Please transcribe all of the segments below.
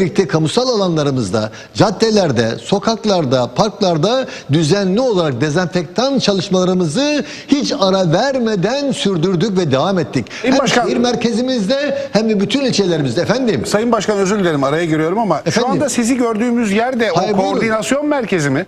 birlikte kamusal alanlarımızda, caddelerde, sokaklarda, parklarda düzenli olarak dezenfektan çalışmalarımızı hiç ara vermeden sürdürdük ve devam ettik. İl Hem Başkan- şehir merkezimizde hem de bütün ilçelerimizde efendim. Sayın Başkan özür dilerim araya giriyorum ama Efendim? şu anda sizi gördüğümüz yerde Hayır, o buyurun. koordinasyon merkezi mi?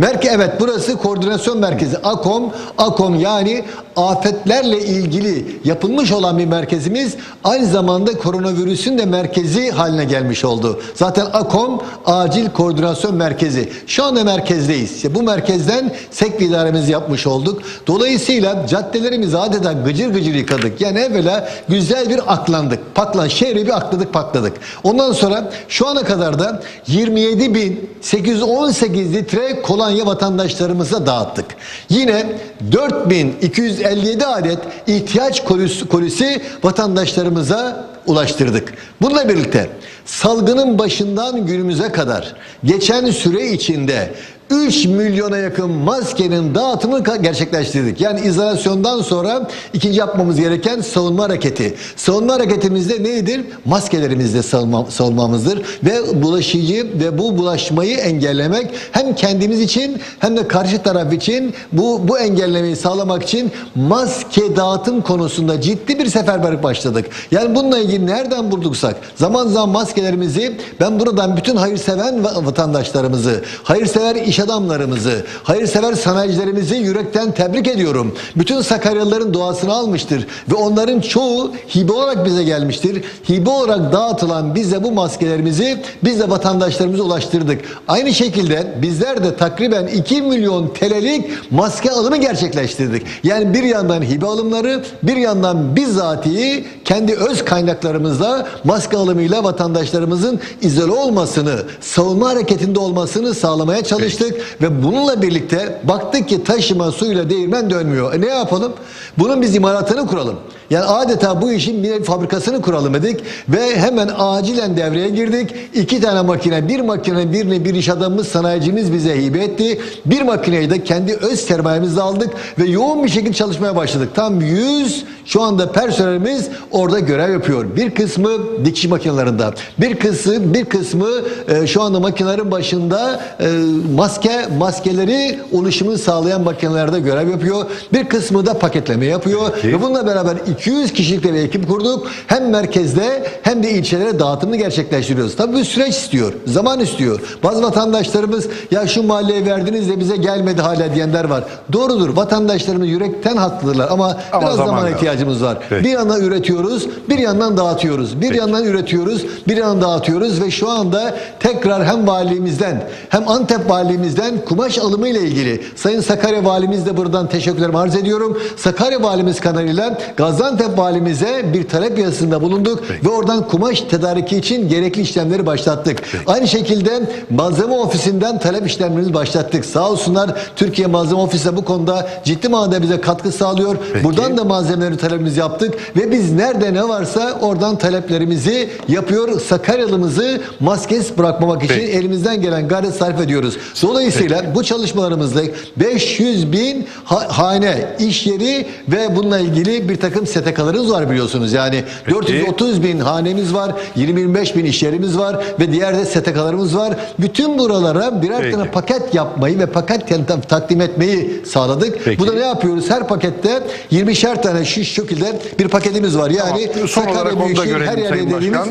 Merke evet burası koordinasyon merkezi AKOM. AKOM yani afetlerle ilgili yapılmış olan bir merkezimiz aynı zamanda koronavirüsün de merkezi haline gelmiş oldu. Zaten AKOM acil koordinasyon merkezi. Şu anda merkezdeyiz. Bu merkezden sevk idaremizi yapmış olduk. Dolayısıyla caddelerimizi adeta gıcır gıcır yıkadık. Yani evvela güzel bir aklandık. Paklan şehri bir akladık pakladık. Ondan sonra şu ana kadar da 27.818 litre kolonya vatandaşlarımıza dağıttık. Yine 4257 adet ihtiyaç kolisi, kolisi vatandaşlarımıza ulaştırdık. Bununla birlikte salgının başından günümüze kadar geçen süre içinde 3 milyona yakın maskenin dağıtımını gerçekleştirdik. Yani izolasyondan sonra ikinci yapmamız gereken savunma hareketi. Savunma hareketimizde nedir? Maskelerimizde savunma, savunmamızdır ve bulaşıcı ve bu bulaşmayı engellemek hem kendimiz için hem de karşı taraf için bu bu engellemeyi sağlamak için maske dağıtım konusunda ciddi bir seferberlik başladık. Yani bununla ilgili nereden bulduksak zaman zaman maskelerimizi ben buradan bütün hayırseven va- vatandaşlarımızı, hayırsever iş adamlarımızı, hayırsever sanayicilerimizi yürekten tebrik ediyorum. Bütün Sakaryalıların duasını almıştır ve onların çoğu hibe olarak bize gelmiştir. Hibe olarak dağıtılan bize bu maskelerimizi biz de vatandaşlarımıza ulaştırdık. Aynı şekilde bizler de takriben 2 milyon TL'lik maske alımı gerçekleştirdik. Yani bir yandan hibe alımları, bir yandan bizzatihi kendi öz kaynaklarımızla maske alımıyla vatandaşlarımızın izole olmasını, savunma hareketinde olmasını sağlamaya çalıştık ve bununla birlikte baktık ki taşıma suyla değirmen dönmüyor. E ne yapalım? Bunun biz imalatını kuralım. Yani adeta bu işin bir fabrikasını kuralım dedik ve hemen acilen devreye girdik. İki tane makine, bir makine birini bir iş adamımız, sanayicimiz bize hibe etti. Bir makineyi de kendi öz sermayemizle aldık ve yoğun bir şekilde çalışmaya başladık. Tam 100 şu anda personelimiz orada görev yapıyor. Bir kısmı dikiş makinelerinde, bir kısmı bir kısmı e, şu anda makinelerin başında e, maske maskeleri oluşumunu sağlayan makinelerde görev yapıyor. Bir kısmı da paketleme yapıyor Peki. ve bununla beraber 200 kişilik bir ekip kurduk. Hem merkezde hem de ilçelere dağıtımını gerçekleştiriyoruz. Tabii bir süreç istiyor, zaman istiyor. Bazı vatandaşlarımız ya şu mahalleye verdiniz de bize gelmedi hala diyenler var. Doğrudur. Vatandaşlarımız yürekten haklıdırlar ama, Ama biraz zaman zaman ihtiyacımız var. Peki. Bir yandan üretiyoruz, bir yandan dağıtıyoruz. Bir Peki. yandan üretiyoruz, bir yandan dağıtıyoruz ve şu anda tekrar hem valiliğimizden hem Antep valiliğimizden kumaş alımı ile ilgili Sayın Sakarya valimiz de buradan teşekkürlerimi arz ediyorum. Sakarya valimiz kanalıyla Gaziantep valimize bir talep yazısında bulunduk Peki. ve oradan kumaş tedariki için gerekli işlemleri başlattık. Aynı şekilde malzeme ofisinden talep işlemlerimizi başlattık. Sağ olsunlar Türkiye Malzeme Ofisi de bu konuda ciddi manada bize katkı sağlıyor. Peki. Buradan da malzemeleri talebimizi yaptık ve biz nerede ne varsa oradan taleplerimizi yapıyor. Sakaryalımızı maskesiz bırakmamak için Peki. elimizden gelen gayret sarf ediyoruz. Dolayısıyla bu çalışmalarımızda 500 bin ha- hane, iş yeri ve bununla ilgili bir takım STK'larımız var biliyorsunuz. Yani Peki. 430 bin hanemiz var, 20-25 bin iş yerimiz var ve diğer de STK'larımız var. Bütün buralara birer Peki. tane paket yapmayı ve paket ta- takdim etmeyi sağladık. Peki. Bu da ne yapıyoruz? Her pakette 20'şer tane şu şekilde bir paketimiz var. Yani Tamam. Son da Büyükşehir her yerde dediğimiz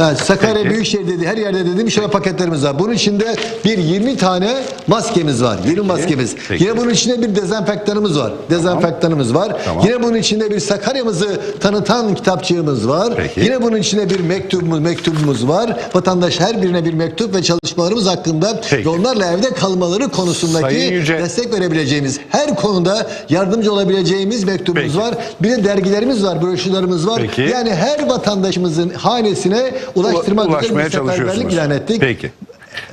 Evet, Sakarya Peki. Büyükşehir dedi her yerde dediğim şöyle paketlerimiz var. Bunun içinde bir 20 tane maskemiz var. 20 maskemiz. Peki. Yine bunun içinde bir dezenfektanımız var. Dezenfektanımız var. Tamam. Yine bunun içinde bir Sakarya'mızı tanıtan kitapçığımız var. Peki. Yine bunun içinde bir mektubumuz, mektubumuz var. Vatandaş her birine bir mektup ve çalışmalarımız hakkında Peki. ve onlarla evde kalmaları konusundaki Yüce- destek verebileceğimiz, her konuda yardımcı olabileceğimiz mektubumuz Peki. var. Bir de dergilerimiz var, broşürlerimiz var. Peki. Yani her vatandaşımızın hanesine ulaştırmak Ulaşmaya üzere bir seferberlik çalışıyorsunuz. ilan ettik. Peki.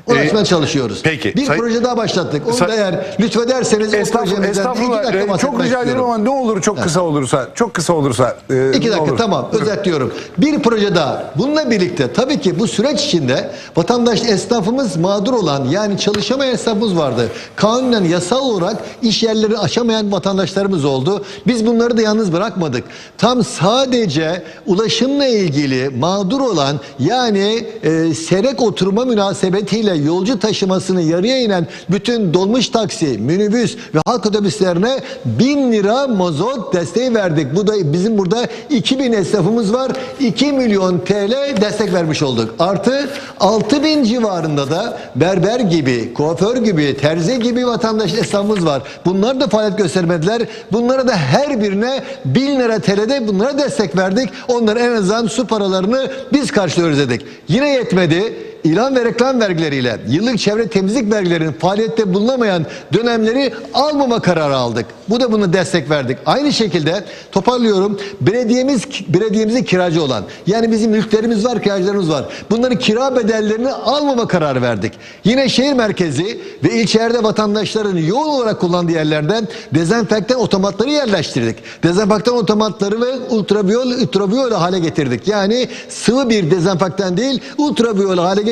Ulaşmaya Ee, çalışıyoruz. peki. Bir Say- proje daha başlattık. Onu Say- da eğer lütfederseniz o Estağfurullah, projemizden iki dakika Ee, çok rica ederim ama ne olur çok kısa olursa, çok kısa olursa. e, İki dakika olur. tamam özetliyorum. Bir proje daha. Bununla birlikte tabii ki bu süreç içinde vatandaş esnafımız mağdur olan yani çalışamayan esnafımız vardı. Kanunen yasal olarak iş yerleri açamayan vatandaşlarımız oldu. Biz bunları da yalnız bırakmadık. Tam sadece ulaşımla ilgili mağdur olan yani e, serek oturma münasebetiyle yolcu taşımasını yarıya inen bütün dolmuş taksi, minibüs ve halk otobüslerine 1000 lira mazot desteği verdik. Bu da bizim burada 2000 esnafımız var. 2 milyon TL destek vermiş olduk. Artı 6000 civarında da berber gibi, kuaför gibi, terzi gibi vatandaş esnafımız var. Bunlar da faaliyet göstermediler. Bunlara da her birine 1000 lira TL'de bunlara destek verdik. Onların en azından su paralarını biz karşılıyoruz dedik. Yine yetmedi. İlan ve reklam vergileriyle yıllık çevre temizlik vergilerinin faaliyette bulunamayan dönemleri almama kararı aldık. Bu da buna destek verdik. Aynı şekilde toparlıyorum. Belediyemiz belediyemizin kiracı olan yani bizim mülklerimiz var, kiracılarımız var. Bunların kira bedellerini almama kararı verdik. Yine şehir merkezi ve ilçelerde vatandaşların yoğun olarak kullandığı yerlerden dezenfektan otomatları yerleştirdik. Dezenfektan otomatları ve ultraviyol ultraviyol hale getirdik. Yani sıvı bir dezenfektan değil, ultraviyol hale getirdik.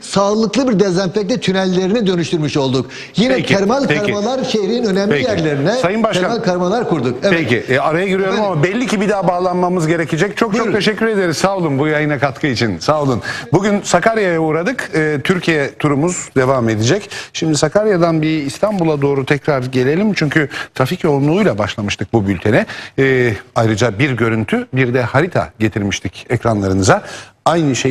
Sağlıklı bir dezenfekte tünellerine dönüştürmüş olduk. Yine Peki, termal peki. karmalar şehrin önemli Peki. yerlerine Sayın Başkan. termal karmalar kurduk. Evet. Peki e, araya giriyorum Efendim? ama belli ki bir daha bağlanmamız gerekecek. Çok Buyurun. çok teşekkür ederiz. Sağ olun bu yayına katkı için. Sağ olun. Bugün Sakarya'ya uğradık. E, Türkiye turumuz devam edecek. Şimdi Sakarya'dan bir İstanbul'a doğru tekrar gelelim. Çünkü trafik yoğunluğuyla başlamıştık bu bültene. E, ayrıca bir görüntü bir de harita getirmiştik ekranlarınıza. Aynı şey